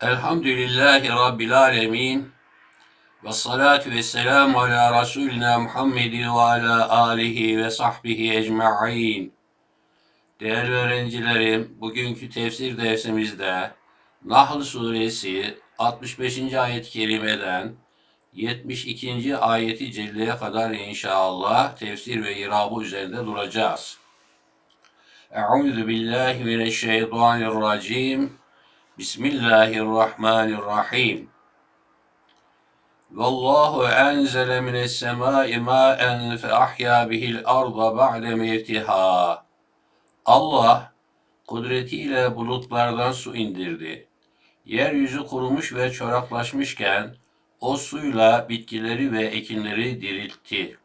Elhamdülillahi Rabbil alemin. Ve salatu ve selamu ala Resulina Muhammedin ve ala alihi ve sahbihi ecma'in. Değerli öğrencilerim, bugünkü tefsir dersimizde Nahl suresi 65. ayet-i kerimeden 72. ayeti celleye kadar inşallah tefsir ve irabı üzerinde duracağız. Euzu billahi mineşşeytanirracim. Bismillahirrahmanirrahim. Vallahu enzele mines semai ma'en fe ahya bihil arda ba'de mevtiha. Allah kudretiyle bulutlardan su indirdi. Yeryüzü kurumuş ve çoraklaşmışken o suyla bitkileri ve ekinleri diriltti.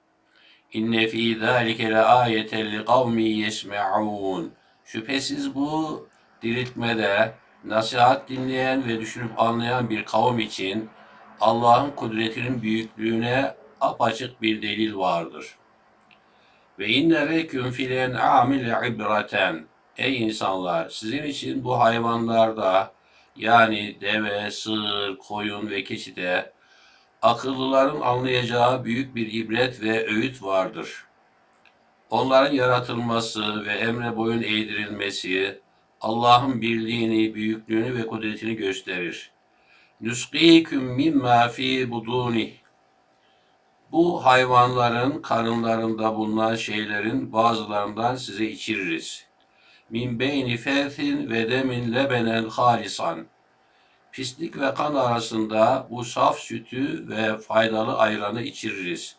İnne fî zâlike le âyeten li kavmi yesme'ûn. Şüphesiz bu diriltmede nasihat dinleyen ve düşünüp anlayan bir kavim için Allah'ın kudretinin büyüklüğüne apaçık bir delil vardır. Ve inne leküm fil en'amil ibraten. Ey insanlar sizin için bu hayvanlarda yani deve, sığır, koyun ve keçide akıllıların anlayacağı büyük bir ibret ve öğüt vardır. Onların yaratılması ve emre boyun eğdirilmesi Allah'ın birliğini, büyüklüğünü ve kudretini gösterir. Nusqiküm mimma fi buduni. Bu hayvanların karınlarında bulunan şeylerin bazılarından size içiririz. Min beyni ferthin ve demin lebenen halisan. Pislik ve kan arasında bu saf sütü ve faydalı ayranı içiririz.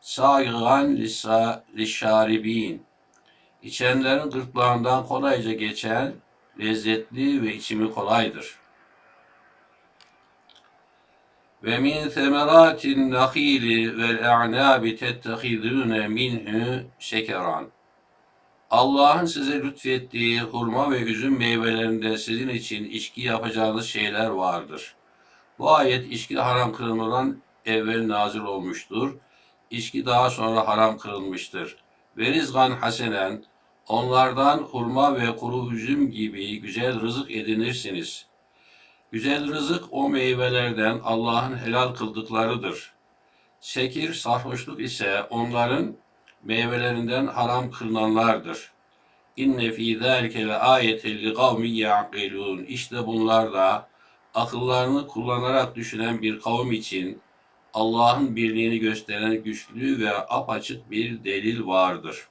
Sâgıgan lişşaribîn. İçenlerin gırtlağından kolayca geçen, lezzetli ve içimi kolaydır. Ve min semeratin nahili vel a'nabi tettehidune minhu şekeran. Allah'ın size lütfettiği hurma ve üzüm meyvelerinde sizin için içki yapacağınız şeyler vardır. Bu ayet içki haram kılınmadan evvel nazil olmuştur. İçki daha sonra haram kılınmıştır. Ve rizgan hasenen, onlardan hurma ve kuru üzüm gibi güzel rızık edinirsiniz. Güzel rızık o meyvelerden Allah'ın helal kıldıklarıdır. Şekir, sarhoşluk ise onların meyvelerinden haram kılınanlardır. İnne fî zâlike le âyeten li kavmi ya'kilûn. İşte bunlar da akıllarını kullanarak düşünen bir kavim için Allah'ın birliğini gösteren güçlü ve apaçık bir delil vardır.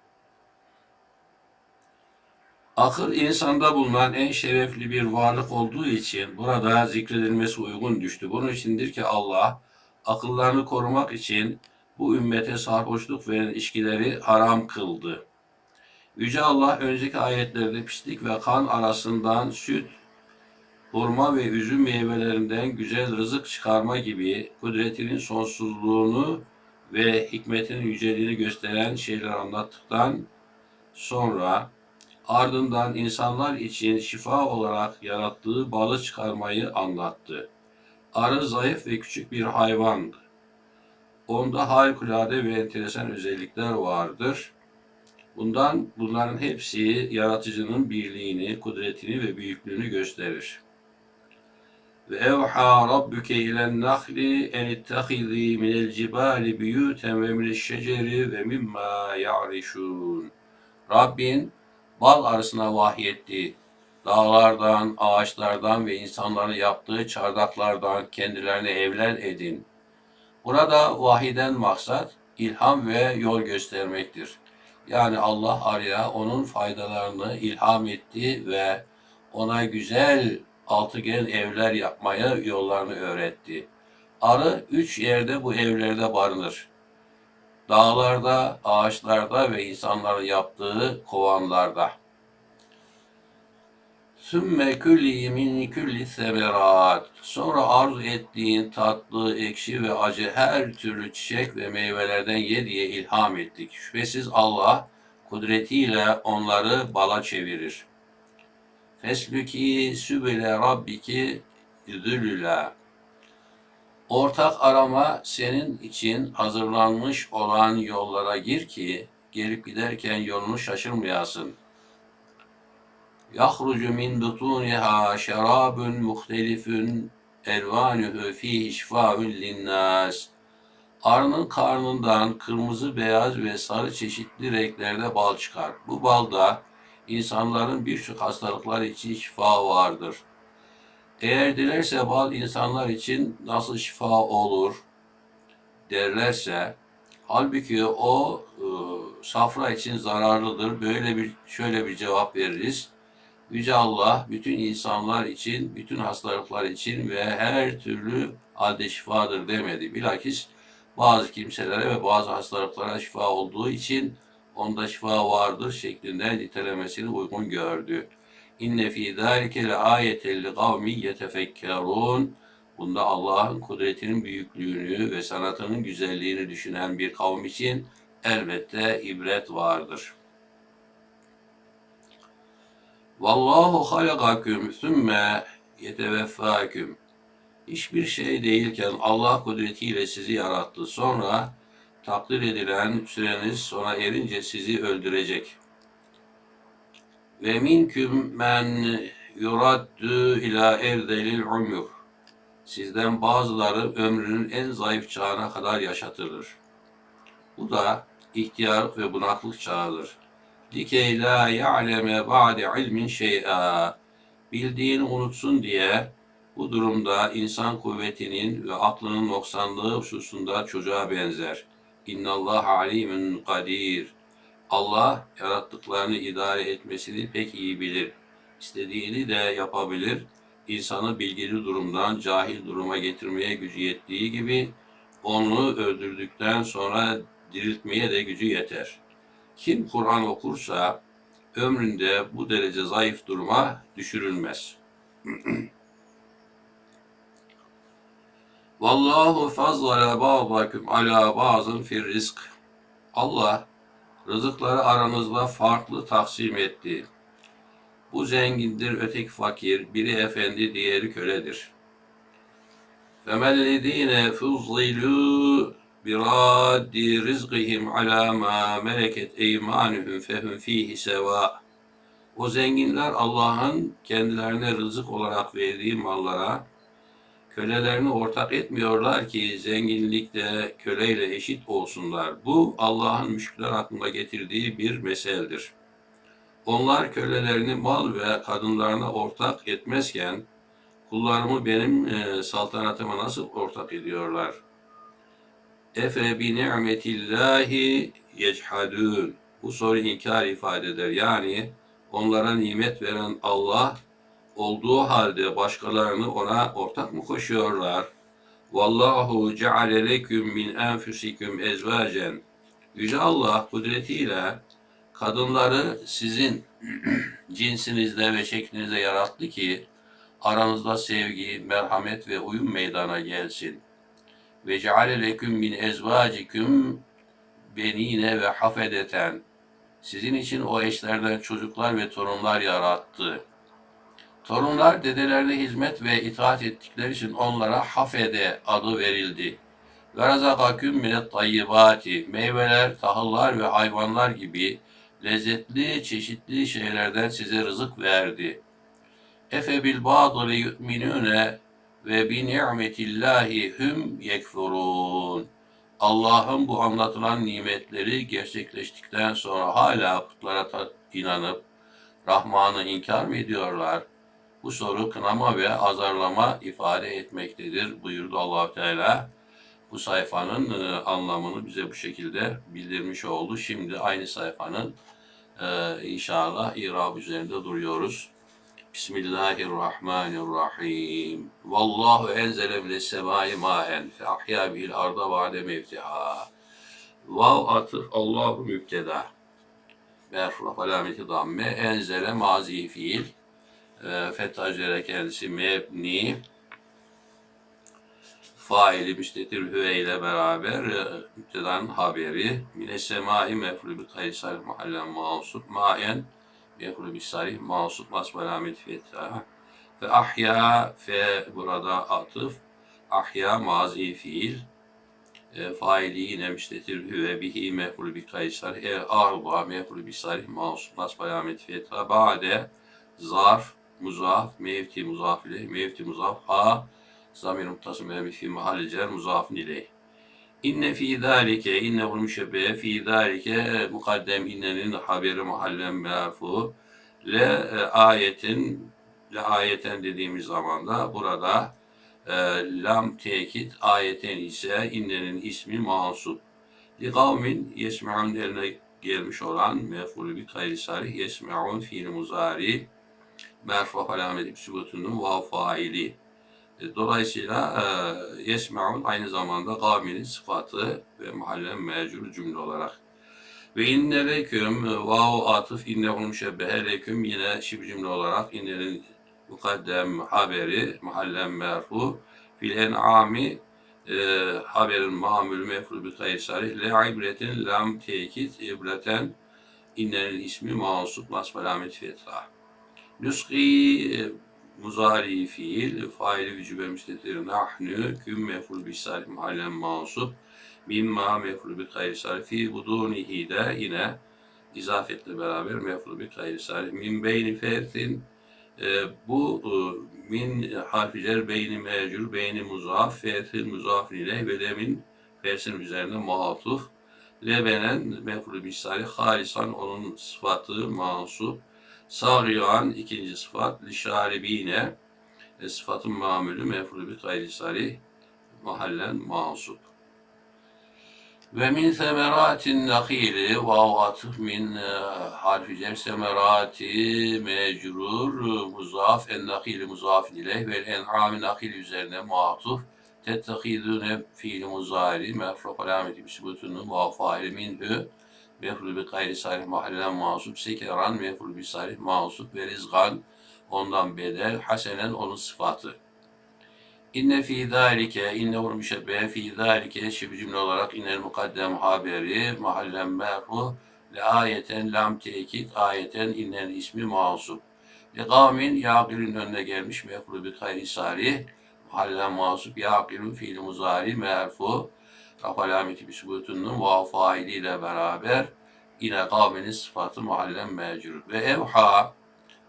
Akıl insanda bulunan en şerefli bir varlık olduğu için burada zikredilmesi uygun düştü. Bunun içindir ki Allah akıllarını korumak için bu ümmete sarhoşluk veren içkileri haram kıldı. Yüce Allah önceki ayetlerde pislik ve kan arasından süt, hurma ve üzüm meyvelerinden güzel rızık çıkarma gibi kudretinin sonsuzluğunu ve hikmetinin yüceliğini gösteren şeyler anlattıktan sonra ardından insanlar için şifa olarak yarattığı balı çıkarmayı anlattı. Arı zayıf ve küçük bir hayvandı. Onda harikulade ve enteresan özellikler vardır. Bundan bunların hepsi yaratıcının birliğini, kudretini ve büyüklüğünü gösterir. Ve evha rabbuke ilen nahli en ittehizi minel cibali biyuten ve minel şeceri ve mimma ya'rişun. Rabbin bal arısına vahyetti. Dağlardan, ağaçlardan ve insanların yaptığı çardaklardan kendilerine evler edin. Burada vahiden maksat ilham ve yol göstermektir. Yani Allah araya onun faydalarını ilham etti ve ona güzel altıgen evler yapmaya yollarını öğretti. Arı üç yerde bu evlerde barınır. Dağlarda, ağaçlarda ve insanların yaptığı kovanlarda. Sümme külli min külli semerat. Sonra arzu ettiğin tatlı, ekşi ve acı her türlü çiçek ve meyvelerden ye diye ilham ettik. Şüphesiz Allah kudretiyle onları bala çevirir. Feslüki sübile rabbiki zülüla. Ortak arama senin için hazırlanmış olan yollara gir ki gelip giderken yolunu şaşırmayasın. Yahrucu min butuniha şerabun muhtelifun elvanuhu fihi şifaun linnas. Arının karnından kırmızı, beyaz ve sarı çeşitli renklerde bal çıkar. Bu balda insanların birçok hastalıklar için şifa vardır.'' Eğer dilerse bal insanlar için nasıl şifa olur derlerse halbuki o e, safra için zararlıdır. Böyle bir şöyle bir cevap veririz. Yüce Allah bütün insanlar için, bütün hastalıklar için ve her türlü halde şifadır demedi. Bilakis bazı kimselere ve bazı hastalıklara şifa olduğu için onda şifa vardır şeklinde nitelemesini uygun gördü. İnne fî zâlike le âyeten li kavmi yetefekkerûn. Bunda Allah'ın kudretinin büyüklüğünü ve sanatının güzelliğini düşünen bir kavim için elbette ibret vardır. Vallahu halakaküm sümme yeteveffâküm. Hiçbir şey değilken Allah kudretiyle sizi yarattı. Sonra takdir edilen süreniz sona erince sizi öldürecek. Ve minküm men yuraddu ila erdelil umur. Sizden bazıları ömrünün en zayıf çağına kadar yaşatılır. Bu da ihtiyarlık ve bunaklık çağıdır. Likey la ya'leme ba'de ilmin şey'a. Bildiğini unutsun diye bu durumda insan kuvvetinin ve aklının noksanlığı hususunda çocuğa benzer. İnnallah alimun kadir. Allah yarattıklarını idare etmesini pek iyi bilir. İstediğini de yapabilir. İnsanı bilgili durumdan cahil duruma getirmeye gücü yettiği gibi onu öldürdükten sonra diriltmeye de gücü yeter. Kim Kur'an okursa ömründe bu derece zayıf duruma düşürülmez. Vallahu fazzala ba'dakum ala ba'zın fir rizk. Allah rızıkları aranızda farklı taksim etti. Bu zengindir, öteki fakir, biri efendi, diğeri köledir. فَمَلَّذ۪ينَ فُضِّلُوا بِرَادِّ رِزْقِهِمْ عَلَى مَا مَلَكَتْ اَيْمَانُهُمْ فَهُمْ ف۪يهِ سَوَاء O zenginler Allah'ın kendilerine rızık olarak verdiği mallara kölelerini ortak etmiyorlar ki zenginlikte köleyle eşit olsunlar. Bu Allah'ın müşküler hakkında getirdiği bir meseldir. Onlar kölelerini mal ve kadınlarına ortak etmezken kullarımı benim e, saltanatıma nasıl ortak ediyorlar? Efe bi ni'metillahi yechadun. Bu soru inkar ifade eder. Yani onlara nimet veren Allah olduğu halde başkalarını ona ortak mı koşuyorlar? Vallahu ceale leküm min enfusikum ezvacen. Yüce Allah kudretiyle kadınları sizin cinsinizde ve şeklinizde yarattı ki aranızda sevgi, merhamet ve uyum meydana gelsin. Ve ceale leküm min ezvacikum benine ve hafedeten. Sizin için o eşlerden çocuklar ve torunlar yarattı. Torunlar dedelerine hizmet ve itaat ettikleri için onlara hafede adı verildi. Ve razakaküm minet tayyibati. Meyveler, tahıllar ve hayvanlar gibi lezzetli, çeşitli şeylerden size rızık verdi. Efe bil bâdili yu'minûne ve bi ni'metillahi hum yekfurun. Allah'ın bu anlatılan nimetleri gerçekleştikten sonra hala putlara inanıp Rahman'ı inkar mı ediyorlar? Bu soru kınama ve azarlama ifade etmektedir buyurdu allah Teala. Bu sayfanın e, anlamını bize bu şekilde bildirmiş oldu. Şimdi aynı sayfanın e, inşallah irab üzerinde duruyoruz. Bismillahirrahmanirrahim. Vallahu enzele mines semai maen fe ahya bihil arda ba'de mevtiha. Vav atıf Allahu mübteda. Merfu alameti damme enzele mazi fiil. E, Fetha üzere kendisi mebni. Faili müstetir hüve ile beraber e, müptedanın haberi. Mine semai mefru bi kaysar mahallen mansup maen mefru bi sarih mansup mas alamet fetha. Ve ahya fe burada atıf. Ahya mazi fiil. E, faili yine müstetir hüve bihi mefru bi kaysar. E arba mefru bi sarih mansup mas alamet fetha. Ba'de zarf, muzaf, mevti muzaf ile, mevti muzaf, ha, zamir muttasım fi mahalli cer muzafın ile. İnne fi zalike, inne bu müşebbehe fi zalike mukaddem innenin haberi mahallen merfu le e, ayetin le ayeten dediğimiz zaman da burada e, lam tekit ayeten ise innenin ismi mansup. Li kavmin yesme'un eline gelmiş olan mef'ulü bir gayri sarih yesme'un fiil muzari merfu alamet sübutunun vav faili. E, Dolayısıyla e, yesme'un aynı zamanda kavminin sıfatı ve mahallen mecrur cümle olarak. Ve inne leküm e, vav atıf inne onun müşebbehe leküm yine şib cümle olarak innenin mukaddem haberi mahallen merfu fil en'ami e, haberin mamül mefru bi gayri sarih le ibretin lam tekit ibreten innenin ismi mansup nasb alamet fetha. Nuski e, muzari fiil faili vücube müstetir nahnu küm meful bi sarih mahallen mansup mimma meful bi gayri sarih fi budunihi de yine izafetle beraber meful bi gayri sarih min beyni fertin e, bu e, min harfi cer beyni mecur beyni muzaf fertil muzaf ile ve demin fersin üzerine muhatuf lebenen meful bi sarih halisan onun sıfatı mansup Sağriyan ikinci sıfat, lişaribine e, sıfatın mamülü mef'ulü bi gayri sarih mahallen mansup. Ve min semeratin nakili vav atıf min e, harfi cer semerati mecrur muzaf en nakili muzaf ile ve en'ami nakil üzerine muatuf tettekidune fiili muzari mefruf alameti bisbutunu vav faili minhü mef'ul bi gayri sarih mahallen masup sekeran mef'ul bi sarih masup ve rizgan ondan bedel hasenen onun sıfatı. İnne fi zalike inne vur müşebbehe fi zalike şibi cümle olarak inel mukaddem haberi mahallen merfu le ayeten lam tekit ayeten innel ismi masup. Li kavmin yaqilin önüne gelmiş mef'ul bi gayri sarih mahallen masup yaqilun fiil muzari merfu Raf alameti büsbutunun vav failiyle beraber yine kavminin sıfatı mahallen mecrur. Ve evha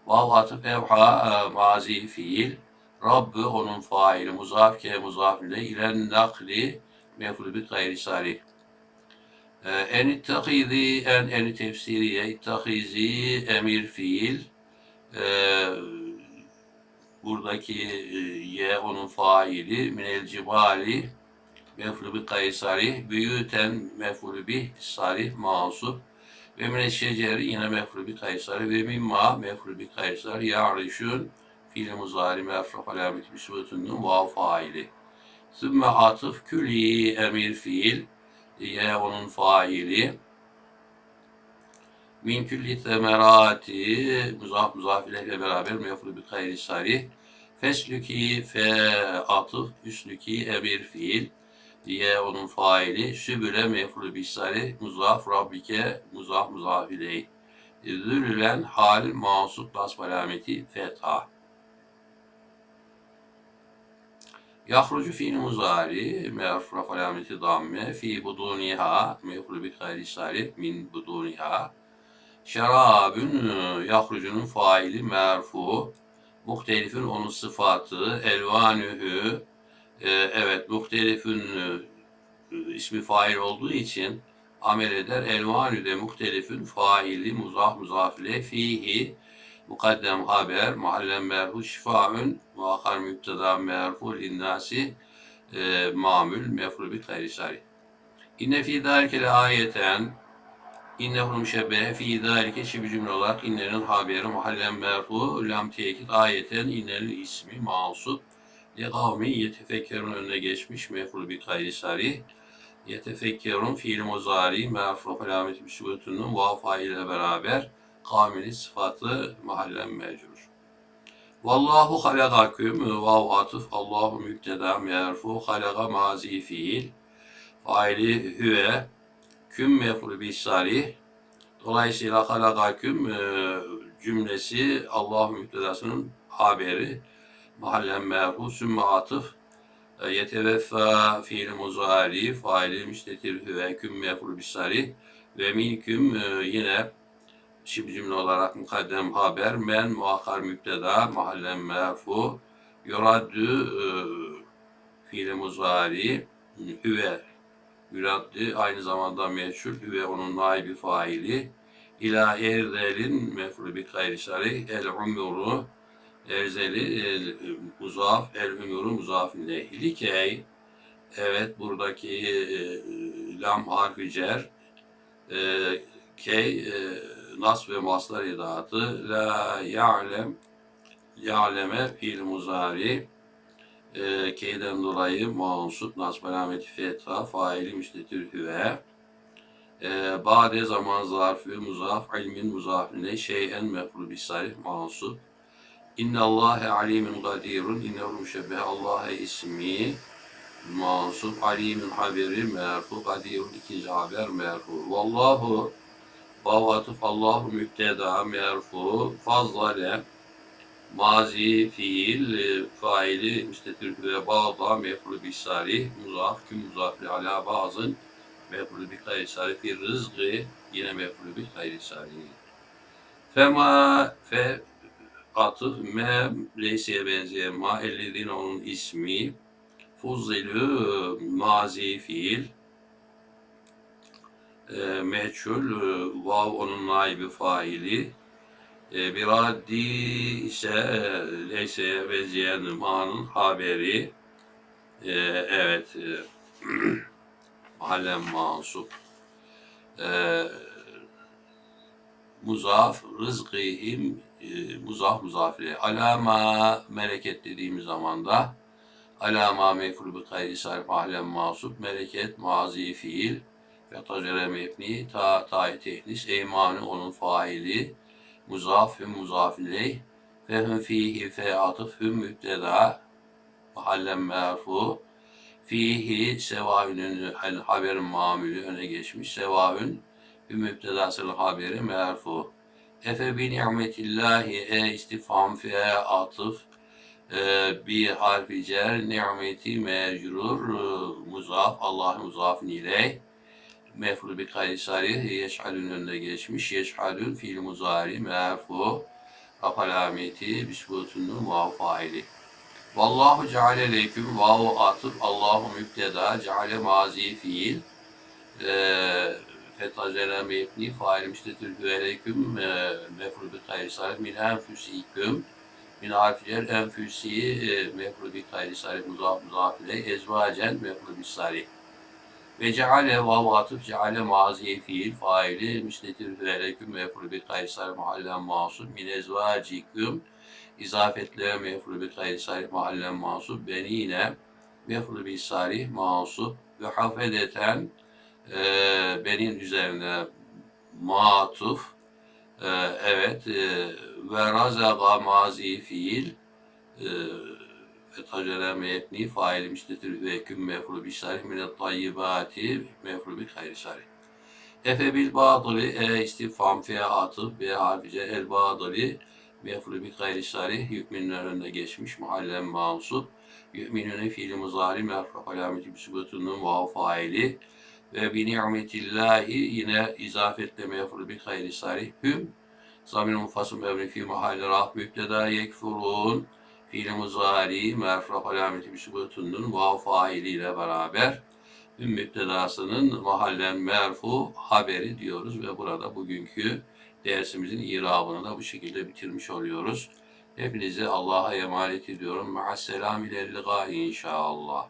vav atıf evha e, mazi fiil Rabbü onun faili muzaf ke muzaf ile ilen nakli meful bi gayri sarih. E, en ittakizi en en tefsiriye ittakizi emir fiil e, buradaki e, ye onun faili minel cibali mef'ulü kaysari, büyüten mef'ulü bi sarih masup ve mine şeceri yine mef'ulü bi kaysari. Ve mimma mef'ulü bi kaysari. Ya'rişun fiil muzari mefraf alamet bi sübutunun vav faili. Sümme atıf külli emir fiil. Ye onun faili. Min külli temerati muzaf muzaf ile beraber mef'ulü bi gayri sarih feslüki fe atıf üslüki emir fiil diye onun faili sübüle mef'ulü bisari muzaf rabbike muzaf muzaf ileyh. Zülülen hal masup nasb alameti fetha. Yahrucu fiil muzari merfraf alameti damme fi buduniha mef'ulü bi gayri min buduniha. Şerabün yahrucunun faili merfu muhtelifin onun sıfatı elvanühü e, evet muhtelifün e, ismi fail olduğu için amel eder. Elvanü de muhtelifün faili muzaf muzafile fihi mukaddem haber mahallen merfu şifaün muakkar müpteda merfu linnasi e, mamül mefru bi gayri. İnne fi dâlikele ayeten İnnehu müşebbehe fi zâlike şibi cümle olarak innenin haberi mahallen merfu lam tekit ayeten innenin ismi masup li kavmi yetefekkerun önüne geçmiş mefru bi gayri sarih yetefekkerun fiil muzari merfu alamet bir sübutunun vafa ile beraber kavminin sıfatı mahallen mecrur. Vallahu halakaküm vav atıf Allahu mübteda merfu halaka mazi fiil faili hüve küm mef'ul bi sarih. Dolayısıyla halakaküm cümlesi Allah müptedasının haberi mahallen merfu sümme atıf e, yeteveffa fiil muzari faili müstetir hüve küm mef'ul bi sarih ve minküm e, yine Şimdi cümle olarak mukaddem haber, men muakkar müpteda, mahallen merfu, yuraddu e, fiili muzari, hüve yuraddu aynı zamanda meçhul, hüve onun naibi faili, ila erdelin mefru bi gayri el umuru, erzeli, el muzaf, el umuru muzaf ileyhi, evet buradaki e, lam harfi cer, e, key, e, nas ve maslar edatı, la ya'lem, ya'leme fiil muzari, e, keyden dolayı mansup, nasb alameti fetha, faili müstetir hüve, e, bade zaman zarfı, muzaf, ilmin muzafine, şeyen mefru bisarih mansup, İnne Allahe alimin kadirun, innehu müşebbehe Allah'e ismi, mansup, alimin haberi merfu, kadirun ikinci haber merfu. Vallahu, Bavatuf Allahu müpteda merfu fazlale mazi fiil e, faili müstetir ve bağda mefru bi muzaf küm muzafli ala bazın mefru bi gayri fi rızgı yine mefru bi gayri fema fe atıf me leyseye benzeyen ma ellezine onun ismi. Fuzzilü mazi fiil. E, meçhul, vav onun naibi faili, e, biradi ise e, benzeyen ma'nın haberi, e, evet, e, mahallen mansup, e, muzaf, rızkihim, e, muzaf muzafire, alama meleket dediğimiz zaman da, alama mefru bi gayri sarf mahallen mansup, meleket mazi fiil, ve tacere mebni ta ta tehnis eymanı onun faili. Muzaf hüm muzaf ileyh ve hüm fihi fe atıf hüm mübteda mahallen merfu. Fihi sevaünün el haberin mamülü öne geçmiş. Sevaün hüm mübtedasının haberi merfu efe bi ni'metillahi e istifham fe atıf e, bir harfi cer nimeti mecrur e, muzaf Allah muzafin ileyh mef'ul bi gayri sarih yeş'alün önüne geçmiş. Yeş'alün fiil muzari merfu raf alameti bisbutunun vav faili. Vallahu ceale leyküm vav atıf Allahu mübteda ceale mazi fiil e, fetacele mebni fail müstetül güveleyküm e, bi gayri sarih min enfüsiküm min harfiler enfüsi e, bi gayri sarih muzaf muzaf ile ezvacen mef'ul bi sarih ve ceale vav atıf ceale maziye fiil faili müstetir veleküm ve mefru bi kaysar mahallen masub min ezvaciküm izafetle mefru bi kaysar mahallen masub benine mefru bi sarih masub ve hafedeten e, benin üzerine matuf e, evet e, ve razaga mazi fiil e, Tacere mebni faili müstetir ve hüküm mefru bi sarih minet tayyibati mefru bi hayri sarih. Efe bil batılı e istifam fe atıf ve harfice el batılı mefru bi gayri sarih hükmünün önünde geçmiş mahallen mansup yüminüne fiili muzari merfu alameti bisbutunun vav faili ve bi ni'metillahi yine izafetle mefru bi gayri sarih hüm zamir mufasım mevni fi mahalli rah mübteda yekfurun fiil muzari merfu alameti bisbutunun vav failiyle beraber üm müptedasının mahallen merfu haberi diyoruz ve burada bugünkü dersimizin irabını da bu şekilde bitirmiş oluyoruz. Hepinizi Allah'a emanet ediyorum. Ma'asselam ile inşallah.